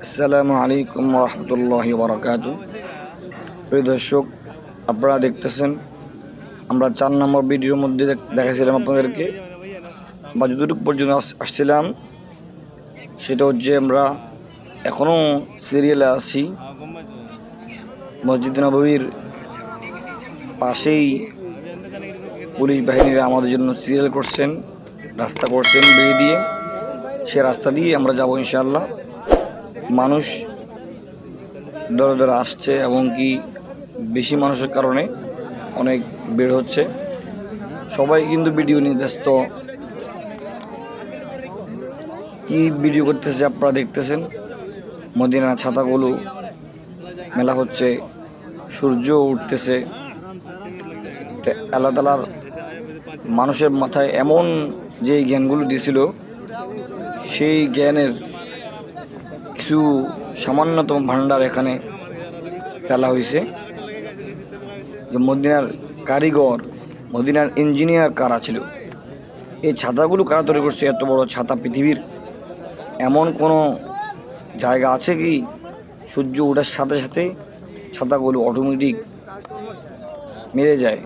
আসসালামু আলাইকুম রহমতুল্লাহ বারকাত প্রিয় দর্শক, আপনারা দেখতেছেন, আমরা চার নম্বর ভিডিওর মধ্যে দেখ- দেখাছিলাম আপনাদেরকে। বা যতটুকু পর্যন্ত আস- আসছিলাম, সেটা হচ্ছে আমরা এখনও সিরিয়ালে আছি। মসজিদ নবীর পাশেই পুলিশ বাহিনীরা আমাদের জন্য সিরিয়াল করছেন, রাস্তা করছেন বেরিয়ে দিয়ে। সে রাস্তা দিয়ে আমরা যাব ইনশাআল্লাহ। মানুষ দরে দরে আসছে এবং কি বেশি মানুষের কারণে অনেক বের হচ্ছে। সবাই কিন্তু ভিডিও নিয়ে ব্যস্ত। কি ভিডিও করতেছে আপনারা দেখতেছেন? মদিনা ছাতাগুলো মেলা হচ্ছে, সূর্য উঠতেছে। আল্লাহ তালার মানুষের মাথায় এমন যে জ্ঞানগুলো দিয়েছিল সেই জ্ঞানের কিছু সামান্যতম ভাণ্ডার এখানে ফেলা হয়েছে। যে মদিনার কারিগর, মদিনার ইঞ্জিনিয়ার কারা ছিল? এই ছাতাগুলো কারা তৈরি করছে? এত বড় ছাতা পৃথিবীর এমন কোনো জায়গা আছে কি? সূর্য ওঠার সাথে সাথে ছাতাগুলো অটোমেটিক মেরে যায়,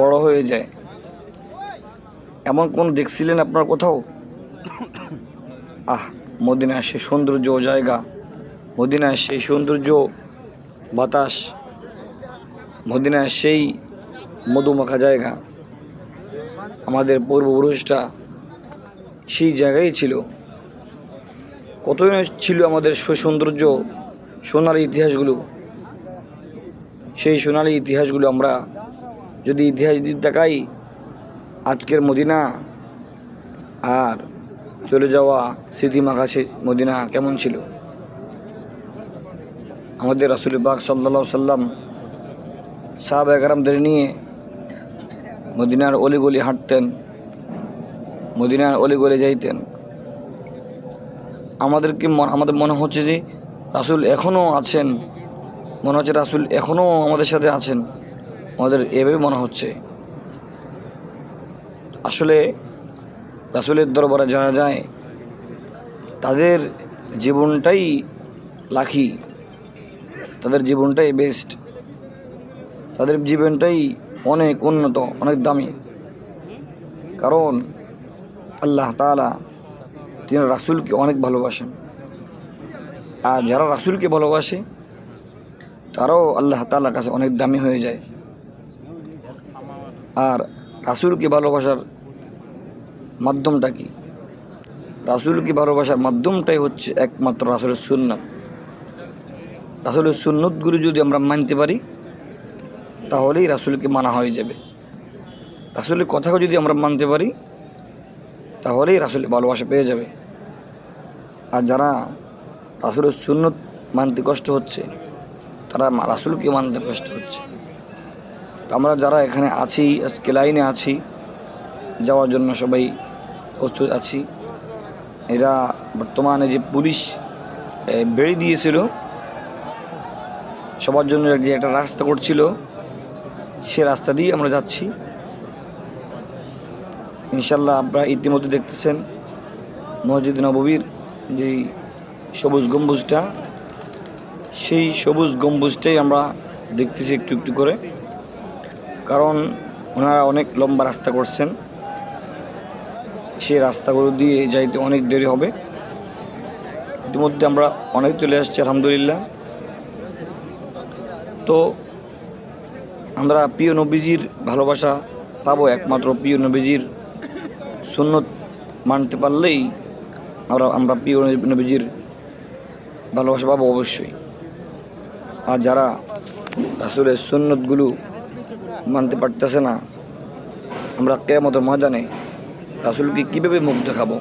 বড় হয়ে যায়। এমন কোন দেখছিলেন আপনার কোথাও? আহ! মদিনার সেই সৌন্দর্য জায়গা। মদিনার সেই সৌন্দর্য, বাতাস মদিনার সেই মধুমাখা জায়গা। আমাদের পূর্বপুরুষটা সেই জায়গায় ছিল। কতই না ছিল আমাদের সে সৌন্দর্য, সোনালি ইতিহাসগুলো। সেই সোনালি ইতিহাসগুলো আমরা যদি ইতিহাস দিক তাকাই, আজকের মদিনা আর চলে যাওয়া স্মৃতিমাখা মদিনা কেমন ছিল? আমাদের রাসুল বাগ সাল্লা সাল্লাম সাহাব একরামদের নিয়ে মদিনার অলিগলি হাঁটতেন, মদিনার অলিগলি যাইতেন। আমাদেরকে আমাদের মনে হচ্ছে যে রাসুল এখনও আছেন, মনে হচ্ছে রাসুল এখনও আমাদের সাথে আছেন। আমাদের এভাবে মনে হচ্ছে। আসলে রাসুলের দরবারে যারা যায়, তাদের জীবনটাই লাখি তাদের জীবনটাই বেস্ট তাদের জীবনটাই অনেক উন্নত, অনেক দামি। কারণ আল্লাহ তাআলা তিনি রাসুলকে অনেক ভালোবাসেন। আর যারা রাসুলকে ভালোবাসে, তারাও আল্লাহ তাআলার কাছে অনেক দামি হয়ে যায়। আর রাসুলকে ভালোবাসার মাধ্যমটা কি? রাসুলকে ভালোবাসার মাধ্যমটাই হচ্ছে একমাত্র রাসুলের সুন্নত? রাসুলের সুন্নতগুলো যদি আমরা মানতে পারি, তাহলেই রাসুলকে মানা হয়ে যাবে। রাসুলের কথাকে যদি আমরা মানতে পারি, তাহলেই রাসুলের ভালোবাসা পেয়ে যাবে। আর যারা রাসুলের সুন্নত মানতে কষ্ট হচ্ছে, তারা রাসুলকে মানতে কষ্ট হচ্ছে। আমরা যারা এখানে আছি, আজকে লাইনে আছি, যাওয়ার জন্য সবাই প্রস্তুত আছি। এরা বর্তমানে যে পুলিশ বেড়ে দিয়েছিল, সবার জন্য যে একটা রাস্তা করছিল, সে রাস্তা দিয়ে আমরা যাচ্ছি। ইনশাল্লাহ আপনারা ইতিমধ্যে দেখতেছেন, মসজিদ নববীর যেই সবুজ গম্বুজটা, সেই সবুজ গম্বুজটাই আমরা দেখতেছি একটু একটু করে। কারণ ওনারা অনেক লম্বা রাস্তা করছেন। সেই রাস্তাগুলো দিয়ে যাইতে অনেক দেরি হবে। ইতিমধ্যে আমরা অনেক চলে আসছি, আলহামদুলিল্লাহ। তো আমরা প্রিয় নবীজির ভালোবাসা পাবো, একমাত্র প্রিয় নবীজির সুন্নত মানতে পারলেই আমরা আমরা প্রিয় নবীজির ভালোবাসা পাবো অবশ্যই। আর যারা রাসুলের সুন্নতগুলো মানতে পারতেছে না, আমরা কেমত ময়দানে রাসুলকে কীভাবে মুখ দেখাবো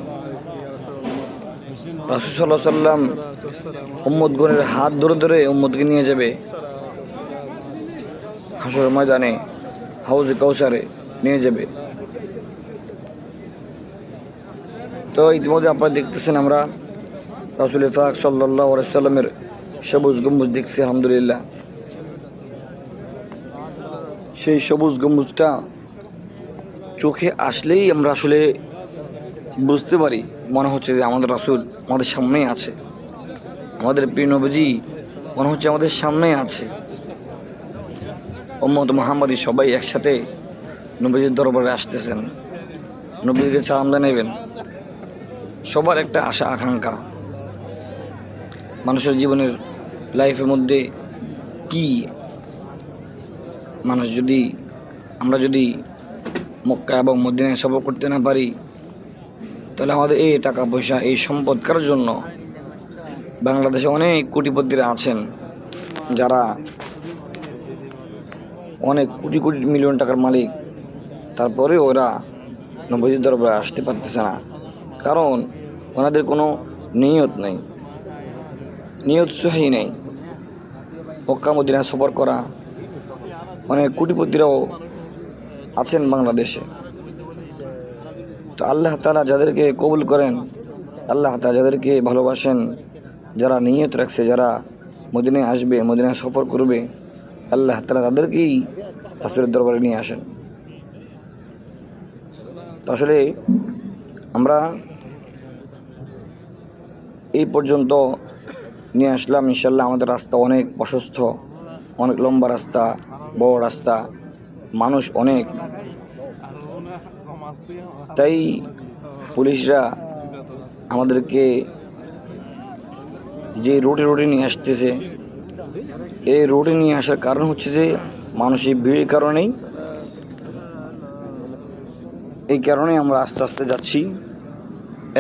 রাসুল সাল্লাহ সাল্লাম উম্মদগণের হাত ধরে ধরে উম্মদকে নিয়ে যাবে। হাসর ময়দানে হাউজে কৌসারে নিয়ে যাবে। তো ইতিমধ্যে আপনারা দেখতেছেন আমরা রাসুল ফাক সাল্লাহ সাল্লামের সবুজ গম্বুজ দেখছি, আলহামদুলিল্লাহ। সেই সবুজ গম্বুজটা চোখে আসলেই আমরা আসলে বুঝতে পারি, মনে হচ্ছে যে আমাদের রাসুল আমাদের সামনেই আছে। আমাদের প্রিয় নবীজি মনে হচ্ছে আমাদের সামনেই আছে। ওম্মত মোহাম্মদী সবাই একসাথে নবীজির দরবারে আসতেছেন। নবীজিকে সালাম নেবেন সবার একটা আশা, আকাঙ্ক্ষা। মানুষের জীবনের লাইফের মধ্যে কি? মানুষ যদি, আমরা যদি মক্কা এবং মদিনায় সফর করতে না পারি, তাহলে আমাদের এই টাকা পয়সা, এই সম্পদ কারোর জন্য? বাংলাদেশে অনেক কোটিপতিরা আছেন যারা অনেক কোটি কোটি মিলিয়ন টাকার মালিক তারপরে ওরা নবজির দরবারে আসতে পারতেছে না। কারণ ওনাদের কোনো নিয়ত নেই, নিয়ত সহি নেই। মক্কা মদিনা সফর করা, অনেক কোটিপতিরাও আছেন বাংলাদেশে। তো আল্লাহ তালা যাদেরকে কবুল করেন, আল্লাহ তালা যাদেরকে ভালোবাসেন, যারা নিয়ত রাখছে, যারা মদিনায় আসবে, মদিনায় সফর করবে, আল্লাহ তালা তাদেরকেই রাসুলের দরবারে নিয়ে আসেন। তো আসলে আমরা এই পর্যন্ত নিয়ে আসলাম। ইনশাল্লাহ আমাদের রাস্তা অনেক প্রশস্ত, অনেক লম্বা রাস্তা, বড় রাস্তা। মানুষ অনেক। তাই পুলিশরা আমাদেরকে যে রোডে রোডে নিয়ে আসতেছে, এই রোডে নিয়ে আসার কারণ হচ্ছে যে মানুষের ভিড়ের কারণেই। এই কারণে আমরা আস্তে আস্তে যাচ্ছি।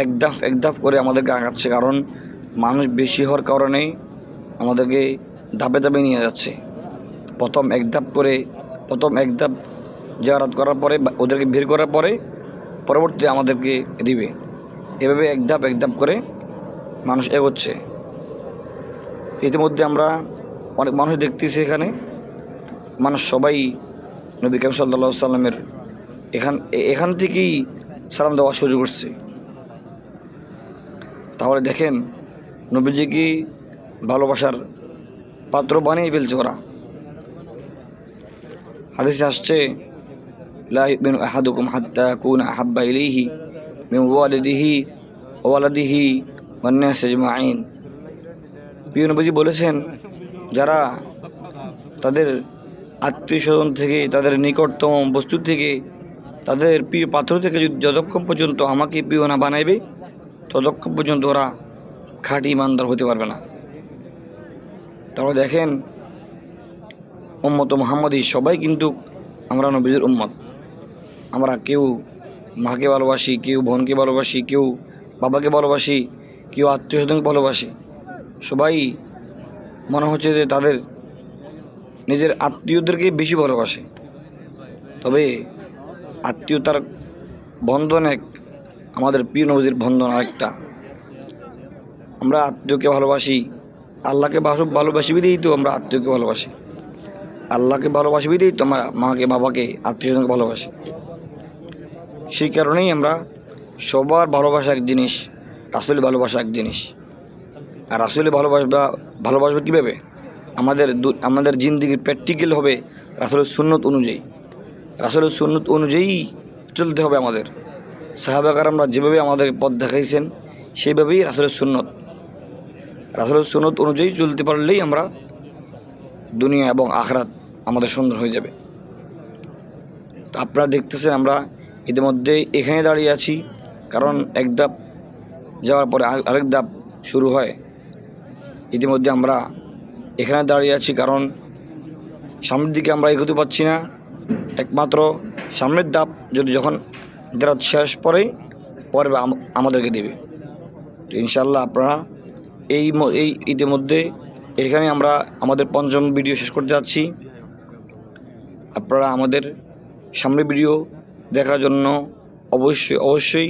এক ধাপ এক ধাপ করে আমাদেরকে আগাচ্ছে, কারণ মানুষ বেশি হওয়ার কারণে আমাদেরকে ধাপে ধাপে নিয়ে যাচ্ছে। প্রথম এক ধাপ করে প্রথম এক ধাপ জারাত করার পরে ওদেরকে ভিড় করার পরে পরবর্তীতে আমাদেরকে দিবে। এভাবে এক ধাপ এক ধাপ করে মানুষ এগোচ্ছে। ইতিমধ্যে আমরা অনেক মানুষ দেখতেছি এখানে। মানুষ সবাই নবী কাম সাল্লা সাল্লামের এখান এখান থেকেই সালাম দেওয়া শুরু করছে। তাহলে দেখেন, নবীজিকে ভালোবাসার পাত্র বানিয়ে ফেলছে ওরা। হাদিসে আসছে ওয়ালিদিহি বলেছেন, যারা তাদের আত্মীয় স্বজন থেকে, তাদের নিকটতম বস্তু থেকে, তাদের প্রিয় পাত্র থেকে যদি যতক্ষণ পর্যন্ত আমাকে প্রিয় না বানাইবে, ততক্ষণ পর্যন্ত ওরা খাঁটি ইমানদার হতে পারবে না। তারপর দেখেন উম্মত মোহাম্মদী, সবাই কিন্তু আমরা নবীদের উম্মত। আমরা কেউ মাকে ভালোবাসি, কেউ বোনকে ভালোবাসি, কেউ বাবাকে ভালোবাসি, কেউ আত্মীয় স্বজনকে ভালোবাসি। সবাই মনে হচ্ছে যে তাদের নিজের আত্মীয়দেরকে বেশি ভালোবাসে। তবে আত্মীয়তার বন্ধন এক, আমাদের প্রিয় নবীর বন্ধন আরেকটা। আমরা আত্মীয়কে ভালোবাসি, আল্লাহকে ভালো, ভালোবাসি বিধেই তো আমরা আত্মীয়কে ভালোবাসি। আল্লাহকে ভালোবাসি বিধেই তো আমরা মাকে, বাবাকে আত্মীয় স্বজনকে ভালোবাসি। সেই কারণেই আমরা সবার ভালোবাসা এক জিনিস, রাসুলের ভালোবাসা এক জিনিস। আর রাসুলের ভালোবাসবা, ভালোবাসবে কীভাবে? আমাদের আমাদের জিন্দিগির প্র্যাকটিক্যাল হবে রাসুলের সুন্নত অনুযায়ী। রাসুলের সুন্নত অনুযায়ী চলতে হবে আমাদের। সাহাবাকার আমরা যেভাবে আমাদের পথ দেখাইছেন, সেইভাবেই রাসুলের সুন্নত। রাসুলের সুন্নত অনুযায়ী চলতে পারলেই আমরা দুনিয়া এবং আখরাত আমাদের সুন্দর হয়ে যাবে। তো আপনারা দেখতেছেন আমরা ইতিমধ্যে এখানে দাঁড়িয়ে আছি, কারণ এক ধাপ যাওয়ার পরে আরেক- ধাপ শুরু হয়। ইতিমধ্যে আমরা এখানে দাঁড়িয়ে আছি, কারণ সামনের দিকে আমরা এগোতে পারছি না। একমাত্র সামনের ধাপ যদি যখন দেরাত শেষ পরে পরে আম- আমাদেরকে দেবে। তো ইনশাল্লাহ আপনারা এই এই ইতিমধ্যে এখানে আমরা আমাদের পঞ্চম ভিডিও শেষ করতে যাচ্ছি। আপনারা আমাদের সামনে ভিডিও দেখার জন্য অবশ্যই অবশ্যই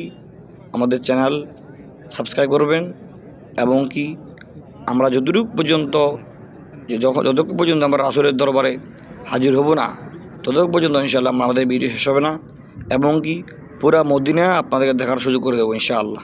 আমাদের চ্যানেল সাবস্ক্রাইব করবেন এবং কি আমরা যতটুকু পর্যন্ত যতক্ষণ পর্যন্ত আমরা রাসুলের দরবারে হাজির হব না ততক্ষণ পর্যন্ত ইনশাআল্লাহ আমাদের ভিডিও শেষ হবে না এবং কি পুরা মদিনা আপনাদেরকে দেখার সুযোগ করে দেবো ইনশাআল্লাহ।